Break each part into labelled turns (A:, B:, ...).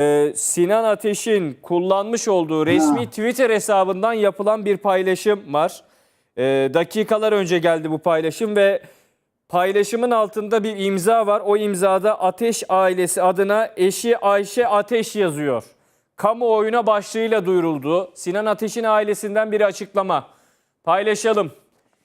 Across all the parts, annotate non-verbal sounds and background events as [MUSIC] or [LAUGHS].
A: Ee, Sinan Ateş'in kullanmış olduğu resmi. Twitter hesabından yapılan bir paylaşım var. Ee, dakikalar önce geldi bu paylaşım ve paylaşımın altında bir imza var. O imzada Ateş ailesi adına eşi Ayşe Ateş yazıyor. Kamuoyuna başlığıyla duyuruldu. Sinan Ateş'in ailesinden bir açıklama. Paylaşalım.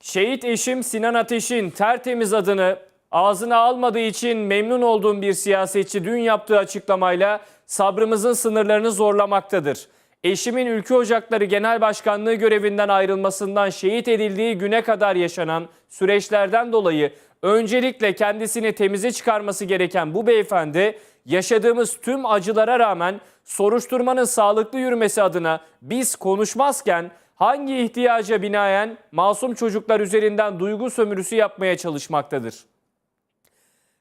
A: Şehit eşim Sinan Ateş'in tertemiz adını ağzına almadığı için memnun olduğum bir siyasetçi dün yaptığı açıklamayla sabrımızın sınırlarını zorlamaktadır. Eşimin Ülke Ocakları Genel Başkanlığı görevinden ayrılmasından şehit edildiği güne kadar yaşanan süreçlerden dolayı öncelikle kendisini temize çıkarması gereken bu beyefendi yaşadığımız tüm acılara rağmen soruşturmanın sağlıklı yürümesi adına biz konuşmazken hangi ihtiyaca binaen masum çocuklar üzerinden duygu sömürüsü yapmaya çalışmaktadır?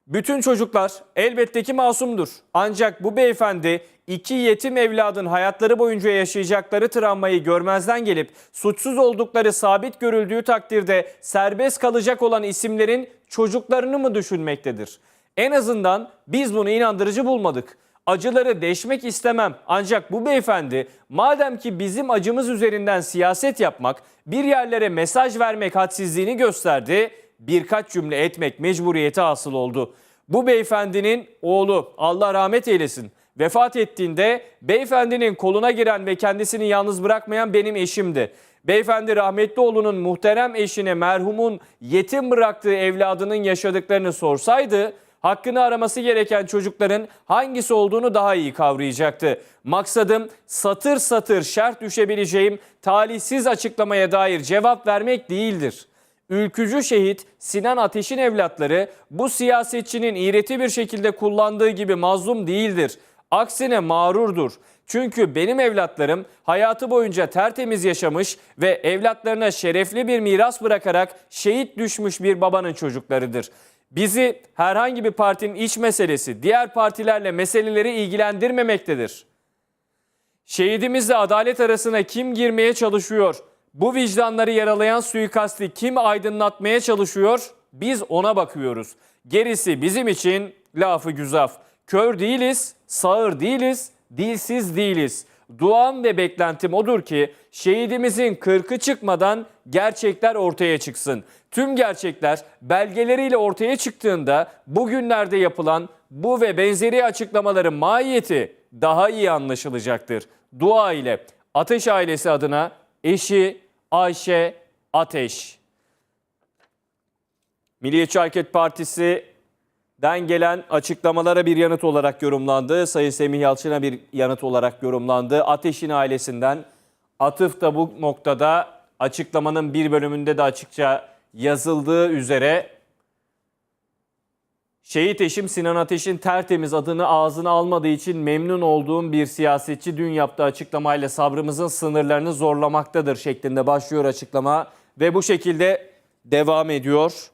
A: Bütün çocuklar elbette ki masumdur. Ancak bu beyefendi iki yetim evladın hayatları boyunca yaşayacakları travmayı görmezden gelip suçsuz oldukları sabit görüldüğü takdirde serbest kalacak olan isimlerin çocuklarını mı düşünmektedir? En azından biz bunu inandırıcı bulmadık. Acıları deşmek istemem ancak bu beyefendi madem ki bizim acımız üzerinden siyaset yapmak, bir yerlere mesaj vermek hadsizliğini gösterdi, birkaç cümle etmek mecburiyeti hasıl oldu. Bu beyefendinin oğlu Allah rahmet eylesin vefat ettiğinde beyefendinin koluna giren ve kendisini yalnız bırakmayan benim eşimdi. Beyefendi rahmetli oğlunun muhterem eşine merhumun yetim bıraktığı evladının yaşadıklarını sorsaydı hakkını araması gereken çocukların hangisi olduğunu daha iyi kavrayacaktı. Maksadım satır satır şerh düşebileceğim talihsiz açıklamaya dair cevap vermek değildir. Ülkücü şehit Sinan Ateş'in evlatları bu siyasetçinin iğreti bir şekilde kullandığı gibi mazlum değildir. Aksine mağrurdur. Çünkü benim evlatlarım hayatı boyunca tertemiz yaşamış ve evlatlarına şerefli bir miras bırakarak şehit düşmüş bir babanın çocuklarıdır. Bizi herhangi bir partinin iç meselesi diğer partilerle meseleleri ilgilendirmemektedir. Şehidimizle adalet arasına kim girmeye çalışıyor? Bu vicdanları yaralayan suikasti kim aydınlatmaya çalışıyor? Biz ona bakıyoruz. Gerisi bizim için lafı güzaf. Kör değiliz, sağır değiliz, dilsiz değiliz. Duam ve beklentim odur ki şehidimizin kırkı çıkmadan gerçekler ortaya çıksın. Tüm gerçekler belgeleriyle ortaya çıktığında bugünlerde yapılan bu ve benzeri açıklamaların mahiyeti daha iyi anlaşılacaktır. Dua ile Ateş ailesi adına eşi Ayşe Ateş. Milliyetçi Hareket Partisi'den gelen açıklamalara bir yanıt olarak yorumlandı. Sayın Semih Yalçın'a bir yanıt olarak yorumlandı. Ateş'in ailesinden atıf da bu noktada açıklamanın bir bölümünde de açıkça yazıldığı üzere Şehit eşim Sinan Ateş'in tertemiz adını ağzına almadığı için memnun olduğum bir siyasetçi dün yaptığı açıklamayla sabrımızın sınırlarını zorlamaktadır şeklinde başlıyor açıklama ve bu şekilde devam ediyor.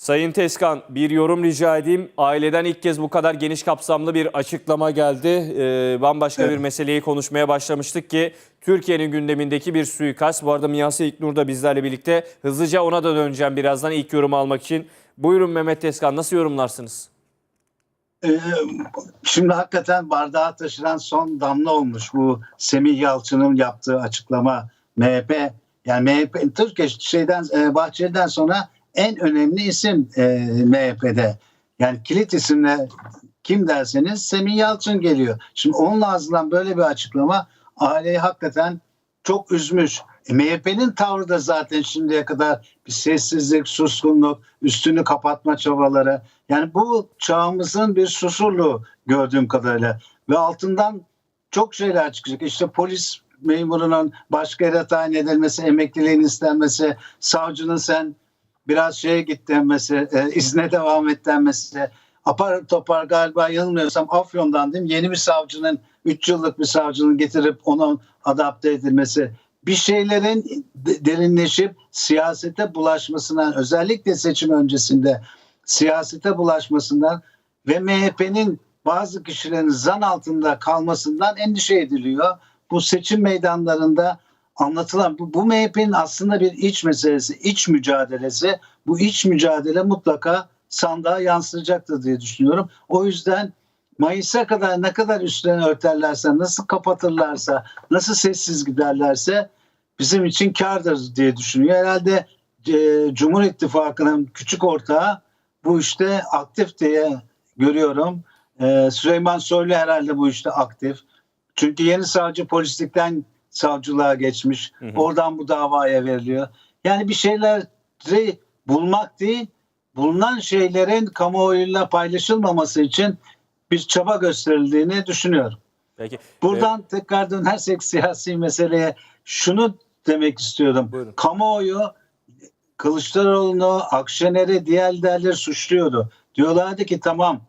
A: Sayın Teskan bir yorum rica edeyim. Aileden ilk kez bu kadar geniş kapsamlı bir açıklama geldi. Ee, bambaşka bir
B: Evet.
A: meseleyi konuşmaya başlamıştık ki Türkiye'nin gündemindeki bir suikast. Bu arada Miyase İlknur da bizlerle birlikte. Hızlıca ona da döneceğim birazdan ilk yorumu almak için. Buyurun Mehmet Teskan nasıl yorumlarsınız?
B: Ee, Şimdi hakikaten bardağa taşıran son damla olmuş bu Semih Yalçın'ın yaptığı açıklama MHP yani MHP Türkiye şeyden e, Bahçeli'den sonra en önemli isim e, MHP'de. Yani kilit isimle kim derseniz Semih Yalçın geliyor. Şimdi onun ağzından böyle bir açıklama aileyi hakikaten çok üzmüş. E, MHP'nin tavrı da zaten şimdiye kadar bir sessizlik, suskunluk, üstünü kapatma çabaları. Yani bu çağımızın bir susurluğu gördüğüm kadarıyla. Ve altından çok şeyler çıkacak. İşte polis memurunun başka yere tayin edilmesi, emekliliğin istenmesi, savcının sen biraz şeye git denmesi, e, izne devam et denmesi. Apar topar galiba yanılmıyorsam Afyon'dan değil mi? Yeni bir savcının, 3 yıllık bir savcının getirip onun adapte edilmesi. Bir şeylerin de- derinleşip siyasete bulaşmasından, özellikle seçim öncesinde siyasete bulaşmasından ve MHP'nin bazı kişilerin zan altında kalmasından endişe ediliyor. Bu seçim meydanlarında anlatılan bu, bu MHP'nin aslında bir iç meselesi, iç mücadelesi. Bu iç mücadele mutlaka sandığa yansıyacaktır diye düşünüyorum. O yüzden Mayıs'a kadar ne kadar üstlerini örterlerse, nasıl kapatırlarsa, nasıl sessiz giderlerse bizim için kardır diye düşünüyor. Herhalde e, Cumhur İttifakı'nın küçük ortağı bu işte aktif diye görüyorum. E, Süleyman Soylu herhalde bu işte aktif. Çünkü yeni savcı polislikten savcılığa geçmiş.
A: Hı hı.
B: Oradan bu davaya veriliyor. Yani bir şeyleri bulmak değil, bulunan şeylerin kamuoyuyla paylaşılmaması için bir çaba gösterildiğini düşünüyorum.
A: Peki.
B: Buradan tekrar dönersek siyasi meseleye şunu demek istiyorum.
A: Buyurun.
B: Kamuoyu Kılıçdaroğlu'nu, Akşener'i, diğer liderleri suçluyordu. Diyorlardı ki tamam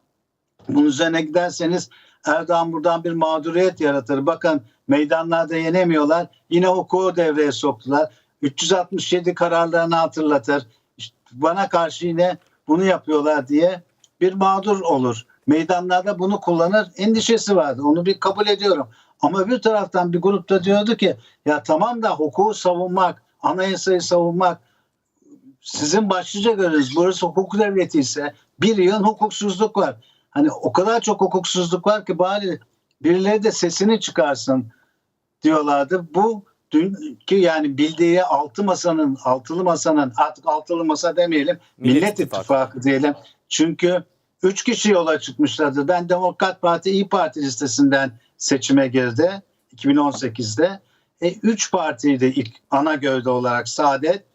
B: bunun üzerine giderseniz Erdoğan buradan bir mağduriyet yaratır. Bakın meydanlarda yenemiyorlar. Yine hukuku devreye soktular. 367 kararlarını hatırlatır. İşte bana karşı yine bunu yapıyorlar diye bir mağdur olur. Meydanlarda bunu kullanır endişesi vardı. Onu bir kabul ediyorum. Ama bir taraftan bir grupta diyordu ki ya tamam da hukuku savunmak, anayasayı savunmak sizin başlıca göreviniz. Burası hukuk devleti ise bir yığın hukuksuzluk var. Hani o kadar çok hukuksuzluk var ki bari birileri de sesini çıkarsın diyorlardı. Bu dünkü yani bildiği altı masanın, altılı masanın artık altılı masa demeyelim
A: Millet
B: Millet,
A: İttifakı.
B: İttifakı diyelim. Çünkü üç kişi yola çıkmışlardı. Ben Demokrat Parti İyi Parti listesinden seçime girdi 2018'de. E, üç partiydi ilk ana gövde olarak Saadet,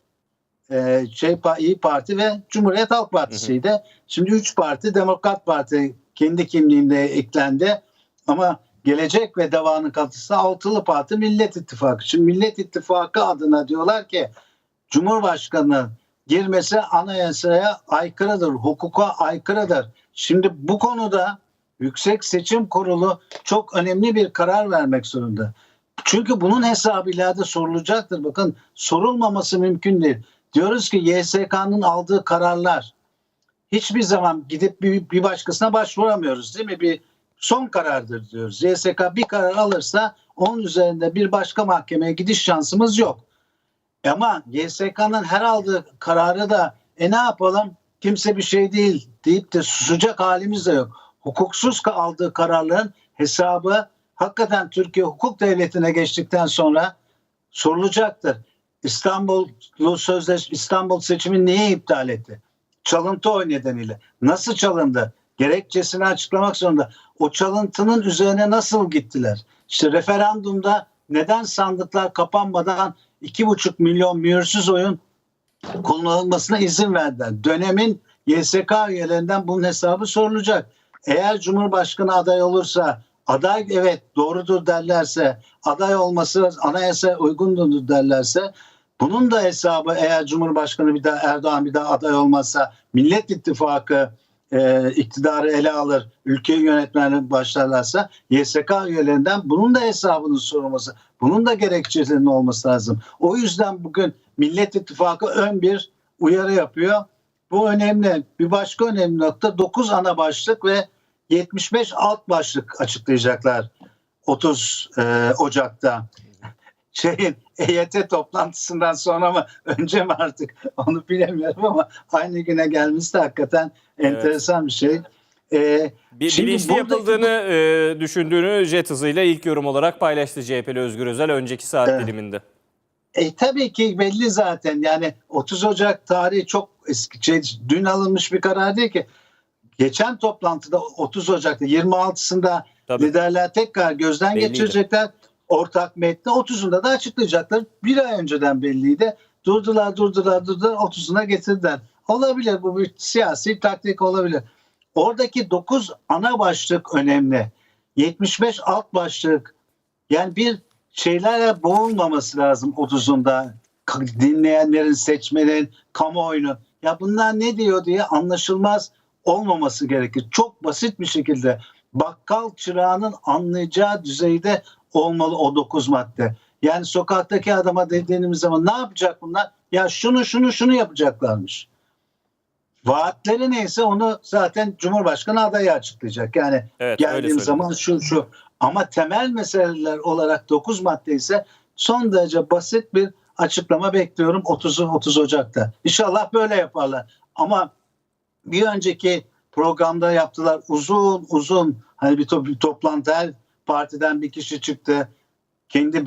B: e, şey, İyi Parti ve Cumhuriyet Halk Partisi'ydi. Şimdi üç parti Demokrat Parti kendi kimliğinde eklendi. Ama Gelecek ve Deva'nın katısı altılı parti Millet İttifakı. Şimdi Millet İttifakı adına diyorlar ki Cumhurbaşkanı girmesi anayasaya aykırıdır, hukuka aykırıdır. Şimdi bu konuda Yüksek Seçim Kurulu çok önemli bir karar vermek zorunda. Çünkü bunun hesabı ileride sorulacaktır. Bakın sorulmaması mümkün değil. Diyoruz ki YSK'nın aldığı kararlar hiçbir zaman gidip bir, bir başkasına başvuramıyoruz değil mi? Bir son karardır diyoruz. YSK bir karar alırsa onun üzerinde bir başka mahkemeye gidiş şansımız yok. Ama YSK'nın her aldığı kararı da e ne yapalım kimse bir şey değil deyip de susacak halimiz de yok. Hukuksuz aldığı kararların hesabı hakikaten Türkiye hukuk devletine geçtikten sonra sorulacaktır. İstanbul Sözleş İstanbul seçimi niye iptal etti? Çalıntı oy nedeniyle. Nasıl çalındı? Gerekçesini açıklamak zorunda. O çalıntının üzerine nasıl gittiler? İşte referandumda neden sandıklar kapanmadan 2,5 milyon mühürsüz oyun kullanılmasına izin verdiler. Dönemin YSK üyelerinden bunun hesabı sorulacak. Eğer Cumhurbaşkanı aday olursa aday evet doğrudur derlerse aday olması anayasa uygundur derlerse bunun da hesabı eğer Cumhurbaşkanı bir daha Erdoğan bir daha aday olmazsa Millet İttifakı e, iktidarı ele alır, ülkeyi yönetmeye başlarlarsa YSK üyelerinden bunun da hesabının sorulması, bunun da gerekçelerinin olması lazım. O yüzden bugün Millet İttifakı ön bir uyarı yapıyor. Bu önemli. Bir başka önemli nokta 9 ana başlık ve 75 alt başlık açıklayacaklar 30 e, Ocak'ta. Şeyin EYT toplantısından sonra mı önce mi artık [LAUGHS] onu bilemiyorum ama aynı güne gelmesi de hakikaten
A: Evet.
B: enteresan bir şey. E,
A: Bir
B: Şimdi
A: bilinçli
B: buradaki-
A: yapıldığını e, düşündüğünü jet hızıyla ilk yorum olarak paylaştı CHP'li Özgür Özel önceki saat
B: Evet.
A: diliminde.
B: E, tabii ki belli zaten yani 30 Ocak tarihi çok eski şey, dün alınmış bir karar değil ki. Geçen toplantıda 30 Ocak'ta 26'sında
A: Tabii.
B: liderler tekrar gözden
A: Belliydi.
B: geçirecekler. Ortak metni 30'unda da açıklayacaklar. Bir ay önceden belliydi. Durdular durdular durdular 30'una getirdiler. Olabilir bu bir siyasi taktik olabilir. Oradaki 9 ana başlık önemli. 75 alt başlık yani bir şeylerle boğulmaması lazım 30'unda Ka- dinleyenlerin, seçmenin, kamuoyunun. Ya bunlar ne diyor diye anlaşılmaz olmaması gerekir. Çok basit bir şekilde bakkal çırağının anlayacağı düzeyde olmalı o 9 madde. Yani sokaktaki adama dediğimiz zaman ne yapacak bunlar? Ya şunu şunu şunu yapacaklarmış. Vaatleri neyse onu zaten Cumhurbaşkanı adayı açıklayacak. Yani
A: Evet
B: geldiğim zaman şu şu. Ama temel meseleler olarak 9 madde ise son derece basit bir açıklama bekliyorum 30 30 Ocak'ta. İnşallah böyle yaparlar. Ama bir önceki programda yaptılar uzun uzun hani bir, to- bir toplantı her partiden bir kişi çıktı. Kendi